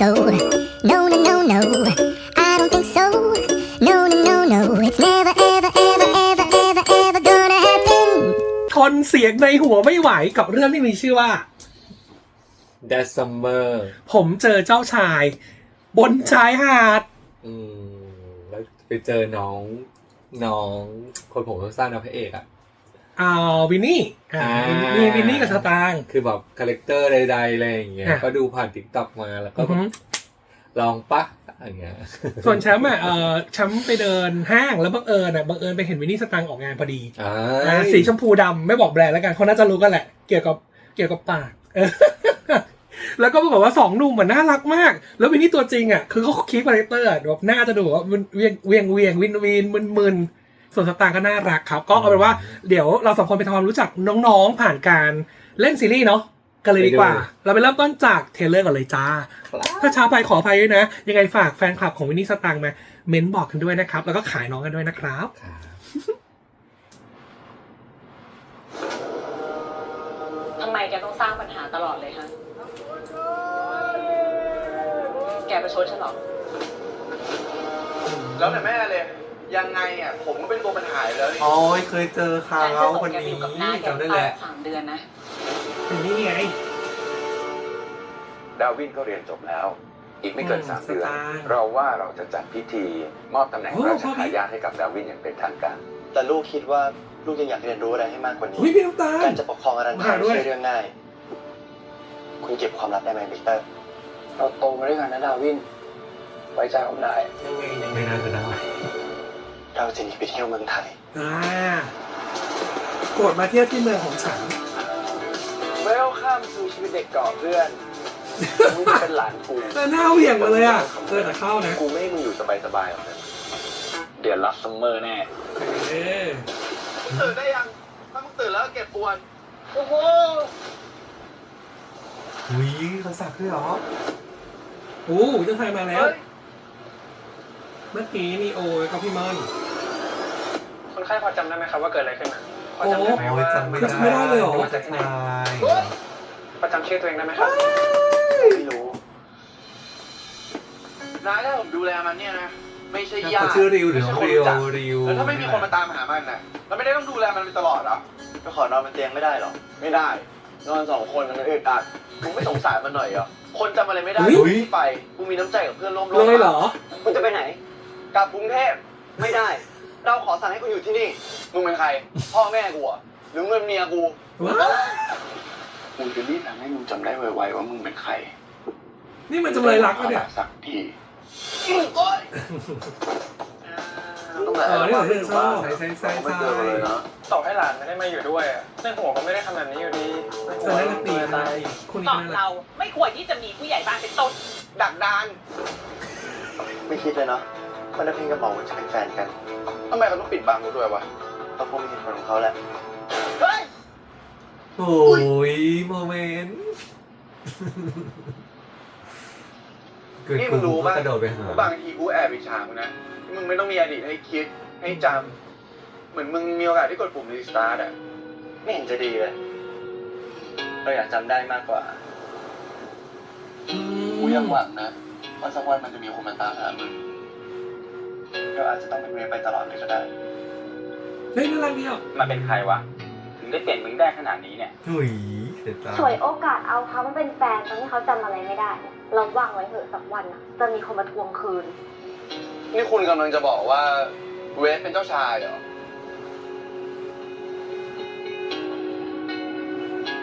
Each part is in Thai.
so. No, no, no, no. I don't think so. No, no, no, no. It's never, ever, ever, ever, ever, ever gonna happen. ทนเสียงในหัวไม่ไหวกับเรื่องที่มีชื่อว่า That Summer ผมเจอเจ้าชาย บนชายหาด อืม แล้วไปเจอน้อง น้องคนผมสั้นๆนะพระเอกอะ อ่าวินนี่อ่าอ่ามีวินนี่กับสตางค์ คือแบบคาแรคเตอร์ใดๆอะไรอย่างเงี้ย อะ ก็ดูผ่านติ๊กต็อกมาแล้วก็อือแบหืบอลองปะอย่างเงี้ย ส่วนแชมป์อะเออแชมป์ไปเดินห้างแล้วบังเอิญอะบังเอิญไปเห็นวินนี่สตางค์ออกงานพอดีอ่าอ่าสีชมพูดำไม่บอกแบรนด์แล้วกันเขาน่าจะรู้กันแหละ เกี่ยวกับเกี่ยวกับปากเออแล้วก็ปรากฏว่าสองหนุ่มเหมือนน่ารักมาก แล้ววินนี่ตัวจริงอะคือเขาคีคาแรคเตอร์แบบน่าจะดูแบบว่าเวียงเวียงเวียงวินวินมึนมึน ส่วนสตางค์ก็น่ารักครับ ก็เอาเป็นว่าเดี๋ยวเราสองคนไปทำความรู้จักน้องๆ ผ่านการเล่นซีรีส์เนาะกันเลยดีกว่า เราไปเริ่มต้นจากเทรลเลอร์ก่อนเลยจ้า ถ้าช้าไปขออภัยด้วยนะ ยังไงฝากแฟนคลับของวินนี่สตางค์มาเม้นบอกกันด้วยนะครับ แล้วก็ขายน้องกันด้วยนะครับครับทำไมแกต้องสร้างปัญหาตลอดเลยฮะ แกประชดฉันเหรอ แล้วแต่แม่เลย ยังไงอะผมก็เป็นตัวปัญหาอยู่แล้วนี่ โอ้ยเคยเจอเขาฉันจะส่งคนแกไปนี้อยู่กับหน้าแกจำได้ตาแหละสามเดือนนะเป็นนี่ไงดาวินก็เรียนจบแล้ว อีกไม่เกินอืมสามเดือนสตางค์เราว่าเราจะจัดพิธีมอบตำแหน่งโอ้ราชพ่อพี่ทายาทให้กับดาวินอย่างเป็นทางการ แต่ลูกคิดว่าลูกยังอยากเรียนรู้อะไรให้มากกว่านี้อุ้ยพี่น้ำตาลการจะปกครองอารันมาทาไม่ด้วยใช่เรื่องง่าย คุณเก็บความลับได้ไหมวิกเตอร์ เราโตมาด้วยกันนะดาวิน ไว้ใจผมได้ไม่น่าจะได้ เราจะหนีไปเที่ยวเมืองไทย อ่าโกรธมาเที่ยวที่เมืองของฉัน เวลข้ามสู่ชีวิตเด็กก่อเพื่อนมึงจะเป็นหลานกู แต่หน้าเหวี่ยงมาเลยอะเออแต่เข้านะกูไม่ให้มึงอยู่สบายๆหรอกนะเดือนละซัมเมอร์แน่ เออตื่นได้ยัง ถ้ามึงตื่นแล้วเก็บปวน โอ้โห อุ้ยเขาสักด้วยเหรอ โอ้เจ้าชายมาแล้ว เฮ้ย เมื่อกี้นีโอแล้วก็พี่มอน คนไข้พอจำได้ไหมครับว่าเกิดอะไรขึ้นพอโอ้จำได้ไหมโอ้ยว่าจำไม่คือจำไม่ได้เลยเหรอว่าจะชายพอจำชื่อตัวเองได้ไหมครับไม่รู้นายถ้าผมดูแลมันเนี่ยนะไม่ใช่ญาเขาติชื่อริวหรือไม่น้องใช่ริวจักริวแล้วถ้าไม่มีคนมาตามหามันน่ะเราไม่ได้ต้องดูแลมันไปตลอดเหรอก็ขอนอนบนเตียงไม่ได้หรอไม่ได้ นอนสองคนมันอึดอัดมึงไม่สงสารมันหน่อยเหรอคนจำอะไรไม่ได้อุ๊ยที่ไปกูมีน้ำใจกับเพื่อนร่วมโลกเลยเหรอคุณจะไปไหนกลับกรุงเทพไม่ได้ เราขอสั่งให้คุณอยู่ที่นี่ มึงเป็นใคร พ่อแม่กูเหรอหรือเงินเมียกูว้ากูจะรีบทำให้มึงจำได้ไวๆว่ามึงเป็นใครนี่มันจำเลยรักปะเนี่ยสักทีโอ๊ยต้องแบบเออนี่เหรอที่ชอบใช่ใช่ใช่ไม่ใช่เจอกันเลยนะต่อให้หลานไม่ได้มาอยู่ด้วยอะในหัวก็ไม่ได้ทำแบบนี้อยู่ดีในหัแต่วน่ารักดีตานะยคุณนี่ต่อก็น่ารัเรากไม่ควรที่จะมีผู้ใหญ่บ้านเป็นต้นดักดาน ไม่คิดเลยเนาะ ว่านักเพลงกับหมอจะเป็นแฟนกันทำไมเขาต้องปิดบังกูด้วยวะเขาคงมีเหตุผลของเขาแหละเฮ้ยโอ้ยโมเมนต์เกิดนี่กูมึงรู้ก็ป่ะกระโดดไปหาว่าบางทีกูแอบอิจฉามึงนะที่มึงไม่ต้องมีอดีตให้คิดให้จำเหมือนมึงมีโอกาสที่กดปุ่มรีสตาร์ทอะไม่เห็นจะดีเลยเราอยากจำได้มากกว่า กูยังหวังนะว่าสักวันมันจะมีคนมาตามหามึง เราอาจจะต้องเป็นเวรไปตลอดเลยก็ได้ เฮ้ยน่ารักดีอะมันเป็นใครวะ ถึงได้เปลี่ยนมึงได้ขนาดนี้เนี่ย หุยเสียใจฉวยโอกาสเอาเขามาเป็นแฟนตอนที่เขาจำอะไรไม่ได้เนี่ยเราวางไว้เถอะสักวันน่ะ จะมีคนมาทวงคืน นี่คุณกำลังจะบอกว่าเวฟเป็นเจ้าชายเหรอ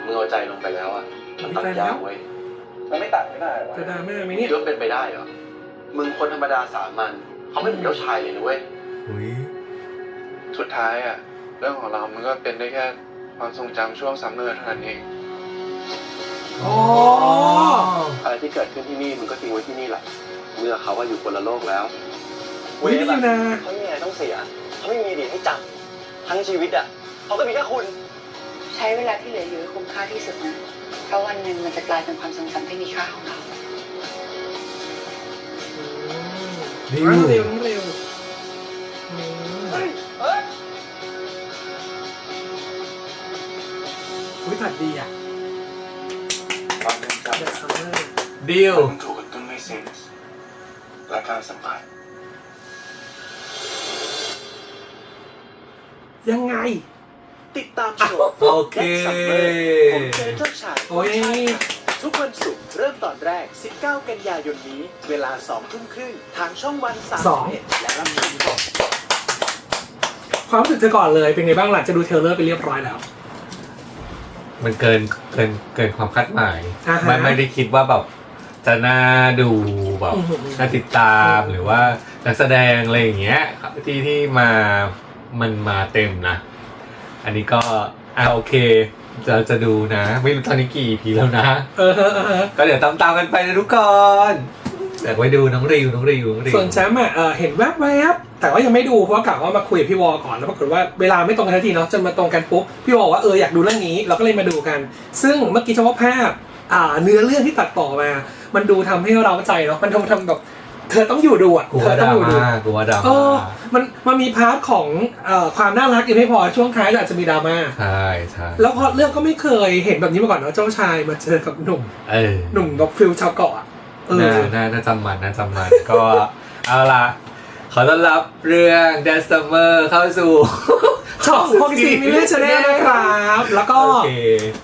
มึงเอาใจลงไปแล้วอะมันตัดยากเว้ย มันไม่ตัดไม่ได้วะจะดราม่าไหมเนี่ยยศเป็นไปได้เหรอ มึงคนธรรมดาสามัญ เขาไม่ถึงเจ้าชายเลยนะเว้ยหุยสุดท้ายอะเรื่องของเรามันก็เป็นได้แค่ความทรงจำช่วงซัมเมอร์เท่านั้นเองอ๋ออะไรที่เกิดขึ้นที่นี่มันก็ทิ้งไว้ที่นี่แหละ เมื่อเขาว่าอยู่คนละโลกแล้วเฮ้ยนี่อยู่นะ เขาไม่มีอะไรต้องเสีย เขาไม่มีอดีตให้จำทั้งชีวิตอะเขาก็มีแค่คุณ ใช้เวลาที่เหลืออยู่ให้คุ้มค่าที่สุดนะเพราะวันหนึ่งมันจะกลายเป็นความทรงจำที่มีค่าของเรา ดิน้องวเร็วน้องเร็วอุ้ยตัดดีอะความทรงจำเดอะซัมเมอร์ดิวถูกกระตุ้นไม่เซนส์และการสัมผัสยังไง ติดตามชมโอเค ผมเจอเจ้าชายโอ้ยทุกวันศุกร์ เริ่มตอนแรก 19 กันยายนนี้ เวลา 2 ทุ่มครึ่ง ทางช่องวัน3สองและรับชมสดความรู้สึกเธอก่อนเลยเป็นไงบ้างหลังจะดูเทรลเลอร์ไปเรียบร้อยแล้ว มันเกินเกินเกินความคาดหมายอ่าฮะไม่ไม่ได้คิดว่าแบบจะน่าดูแบบอือหือน่าติดตามหรือว่านักแสดงอะไรอย่างเงี้ยครับที่ที่มามันมาเต็มนะ อันนี้ก็อ่าโอเค จะจะดูนะ ไม่รู้ตอนนี้กี่ EP แล้วนะเออเออเออเออก็เดี๋ยวตามตามๆกันไปนะทุกคนอยากไปดูน้องริวน้องริวน้องริวส่วนแชมป์อะเออเห็นแวบๆแต่ว่ายังไม่ดูเพราะว่ากะว่ามาคุยกับพี่วอก่อนแล้วปรากฏว่าเวลาไม่ตรงกันทันทีเนาะจนมาตรงกันปุ๊บพี่วอบอกว่าเอออยากดูเรื่องนี้เราก็เลยมาดูกัน ซึ่งเมื่อกี้เฉพาะภาพอ่าเนื้อเรื่องที่ตัดต่อมา มันดูทำให้เราใจเนาะมันทำทำแบบ เธอต้องอยู่ดูอะ กลัวเธอดต้องราอยู่ดู ม่ากลัวดราเอม่าอ มันมันมีพาร์ทของเอ่อความน่ารักยังไม่พอช่วงท้ายอาจจะมีดราม่า ใช่ใช่แล้วพอเรื่องก็ไม่เคยเห็นแบบนี้มาก่อนเนาะเจ้าชายมาเจอกับหนุ่ม เออ หนุ่มแบบฟิลชาวเกาะอะเอน่าอน่าน่าจำมันน่าจำมัน ก็เอาล่ะ ขอต้อนรับเรื่อง d a n c e Summer เข้าสู่ ช่องของซีมิเลชแนลนะครับ แล้วก็โอเค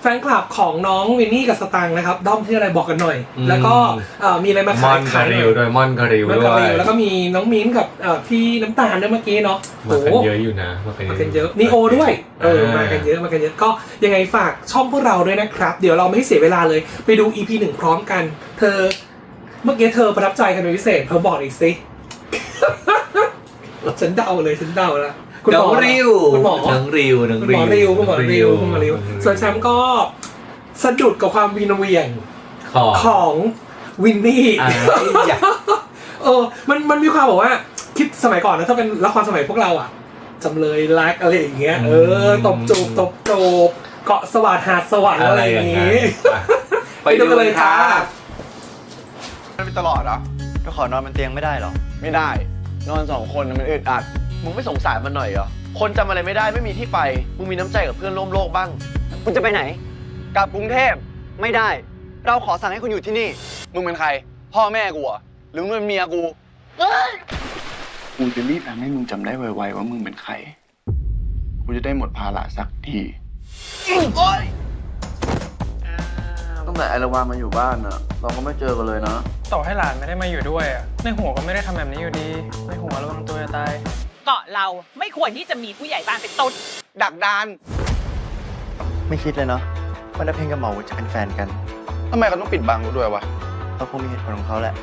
แฟนคลับของน้องวินนี่กับสตังค์นะครับ ด้อมที่ออะไรบอกกันหน่อยอืมแล้วก็เอ่อมีอะไรมาม่ขาอยนขายคาหน่ริอวยด้วยม่อนคาริวมาด้กับวยริวแล้วก็มีน้องมิ้นท์กับเอ่อพี่น้ำตาลด้วยเมื่อกี้เนาะมาโอ้กันเยอะอยู่นะมากันมากันเยอะนีโอด้วยเอออ่ามมากันเยอะมากันเยอะก็ยังไงฝากช่องพวกเราด้วยนะครับ เดี๋ยวเราไม่ให้เสียเวลาเลยไปดู EP หนึ่งพร้อมกัน เธอเมื่อกี้เธอประทับใจกันเป็นพิเศษเธอบอกอีกสิฉันเดาเลยฉันเดาแล้ว คุณหน้มองอริวคุณหมอน้องริวน้องคุณริหมวอริวคุณหมอริวคุณหมอริวส่วนแชมป์ก็สะดุดกับความวีนเวียงของของวินนี่อ่าอยากเออมันมันมีความแบบว่าคิดสมัยก่อนนะถ้าเป็นละครสมัยพวกเราอะจำเลยรักอะไรอย่างเงี้ย เออตบจูบตบจูบเกาะสวัสดหาดสวรรค์อะไรอย่างเงี้งี้ ไปดูกันเลยค่ะมันเป็นตลอดเหรอก็ขอนอนบนเตียงไม่ได้หรอ ไม่ได้ นอนสองคนน่ะมันอึดอัด มึงไม่สงสารมันหน่อยเหรอ คนจำอะไรไม่ได้ไม่มีที่ไป มึงมีน้ำใจกับเพื่อนร่วมโลกบ้าง คุณจะไปไหน กลับกรุงเทพไม่ได้ เราขอสั่งให้คุณอยู่ที่นี่ มึงเป็นใคร พ่อแม่กูเหรอหรือมึงเป็นเมียกูกูจะรีบทำให้มึงจำได้ไวๆว่ามึงเป็นใคร กูจะได้หมดภาระสักทีตั้งแต่ไอระวามาอยู่บ้านอะเราก็ไม่เจอกันเลยนะ ต่อให้หลานไม่ได้มาอยู่ด้วยอะในหัวก็ไม่ได้ทำแบบนี้อยู่ดี ในหัวระวังตัวจะตาย เกาะเราไม่ควรที่จะมีผู้ใหญ่บ้านเป็นต้น ดักดานไม่คิดเลยเนาะว่านักเพลงกับหมอจะเป็นแฟนกันทำไมเขาต้องปิดบังกูด้วยวะเขาคงมีเหตุผลของเขาแหละ